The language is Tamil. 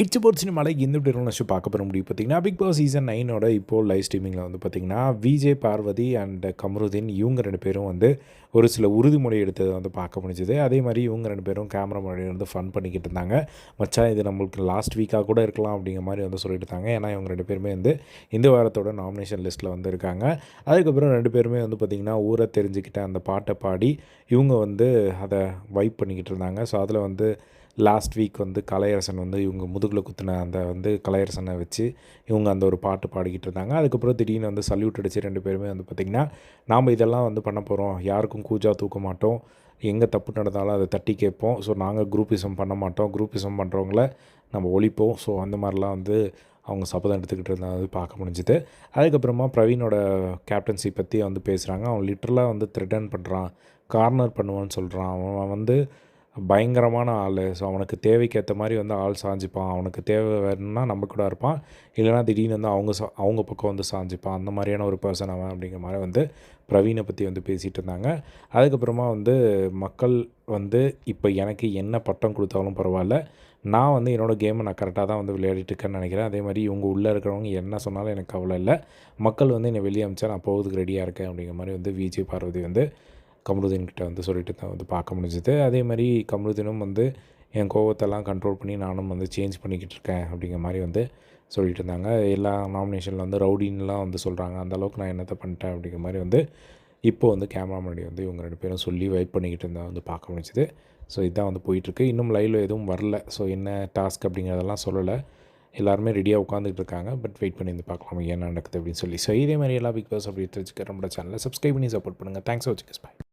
இட்ஸ் போர்ட் சினிமாவில் இந்த இப்படி ஷோ பார்க்க போகிற முடியும் பார்த்தீங்கன்னா பிக் பாஸ் சீசன் நைனோட இப்போது லைவ் ஸ்ட்ரீமிங்கில் வந்து பார்த்திங்கன்னா விஜய் பார்வதி அண்ட் கமருதீன் இவங்க ரெண்டு பேரும் வந்து ஒரு சில உறுதிமொழி எடுத்ததை வந்து பார்க்க முடிஞ்சுது. அதே மாதிரி இவங்க ரெண்டு பேரும் கேமரா முன்னாடி வந்து ஃபன் பண்ணிக்கிட்டு இருந்தாங்க. மச்சான் இது நம்மளுக்கு லாஸ்ட் வீக்காக கூட இருக்கலாம் அப்படிங்கிற மாதிரி வந்து சொல்லிட்டு இருந்தாங்க. ஏன்னா இவங்க ரெண்டு பேருமே வந்து இந்த வாரத்தோட நாமினேஷன் லிஸ்ட்டில் வந்து இருக்காங்க. அதுக்கப்புறம் ரெண்டு பேருமே வந்து பார்த்திங்கன்னா ஊரை தெரிஞ்சுக்கிட்ட அந்த பாட்டை பாடி இவங்க வந்து அதை வைப் பண்ணிக்கிட்டு இருந்தாங்க. ஸோ அதில் வந்து லாஸ்ட் வீக் வந்து கலையரசன் வந்து இவங்க முதுகில் குத்தின அந்த வந்து கலையரசனை வச்சு இவங்க அந்த ஒரு பாட்டு பாடிக்கிட்டு இருந்தாங்க அதுக்கப்புறம் திடீர்னு வந்து சல்யூட் அடித்து ரெண்டு பேருமே வந்து பார்த்திங்கன்னா நாம் இதெல்லாம் வந்து பண்ண போகிறோம் யாருக்கும் கூஜா தூக்க மாட்டோம். எங்கே தப்பு நடந்தாலும் அதை தட்டி கேட்போம். ஸோ நாங்கள் குரூப்பிசம் பண்ண மாட்டோம். குரூப்பிசம் பண்ணுறவங்கள நம்ம ஒழிப்போம். ஸோ அந்த மாதிரிலாம் வந்து அவங்க சபதம் எடுத்துக்கிட்டு இருந்தால் வந்து பார்க்க முடிஞ்சுது. அதுக்கப்புறமா பிரவீனோட கேப்டன்சி பற்றி வந்து பேசுகிறாங்க அவன் லிட்டரலாக வந்து த்ரெட்டன் பண்ணுறான் கார்னர் பண்ணுவான்னு சொல்கிறான் அவன் வந்து பயங்கரமான ஆள். ஸோ அவனுக்கு தேவைக்கு ஏற்ற மாதிரி வந்து ஆள் சாஞ்சிப்பான். அவனுக்கு தேவை வேணும்னா நம்ம கூட இருப்பான். இல்லைனா திடீர்னு வந்து அவங்க சா அவங்க பக்கம் வந்து சாஞ்சிப்பான். அந்த மாதிரியான ஒரு பர்சன் அவன் அப்படிங்கிற மாதிரி வந்து பிரவீனை பற்றி வந்து பேசிகிட்டு இருந்தாங்க. அதுக்கப்புறமா வந்து மக்கள் வந்து இப்போ எனக்கு என்ன பட்டம் கொடுத்தாலும் பரவாயில்ல. நான் வந்து என்னோடய கேமை நான் கரெக்டாக தான் வந்து விளையாடிட்டு இருக்கேன்னு நினைக்கிறேன். அதே மாதிரி இவங்க உள்ளே இருக்கிறவங்க என்ன சொன்னாலும் எனக்கு கவலை இல்லை. மக்கள் வந்து என்னை வெளியே அமிச்சா நான் போகிறதுக்கு ரெடியாக இருக்கேன் அப்படிங்கிற மாதிரி வந்து விஜய் பார்வதி வந்து கமருதீன் கிட்ட வந்து சொல்லிட்டு தான் வந்து பார்க்க முடிஞ்சது. அதே மாதிரி கமருதீனும் வந்து என் கோவத்தெல்லாம் கண்ட்ரோல் பண்ணி நானும் வந்து சேஞ்ச் பண்ணிக்கிட்டு இருக்கேன் அப்படிங்கிற மாதிரி வந்து சொல்லிட்டு இருந்தாங்க. எல்லா நாமினேஷனில் வந்து ரவுடின்லாம் வந்து சொல்கிறாங்க அந்தளவுக்கு நான் என்னத்தை பண்ணிட்டேன் அப்படிங்கிற மாதிரி வந்து இப்போது வந்து கேமரா முன்னாடி வந்து இவங்க ரெண்டு பேரும் சொல்லி வெயிட் பண்ணிக்கிட்டு இருந்தால் வந்து பார்க்க முடிஞ்சுது. ஸோ இதுதான் வந்து போயிட்டுருக்கு. இன்னும் லைவில் எதுவும் வரல. ஸோ என்ன டாஸ்க் அப்படிங்கிறதெல்லாம் சொல்லலை. எல்லாருமே ரெடியாக உட்காந்துட்டு இருக்காங்க. பட் வெயிட் பண்ணி வந்து பார்க்கலாம். என்ன நடக்குது அப்படின்னு சொல்லி. ஸோ இதே மாதிரி எல்லா பிக் பாஸ் அப்படி தெரிஞ்சுக்க நம்ம சேனலில் சப்ஸ்கிரைப் பண்ணி சப்போர்ட் பண்ணுங்கள் தேங்க்ஸ் ஃபார் வாட்சிங் பாய்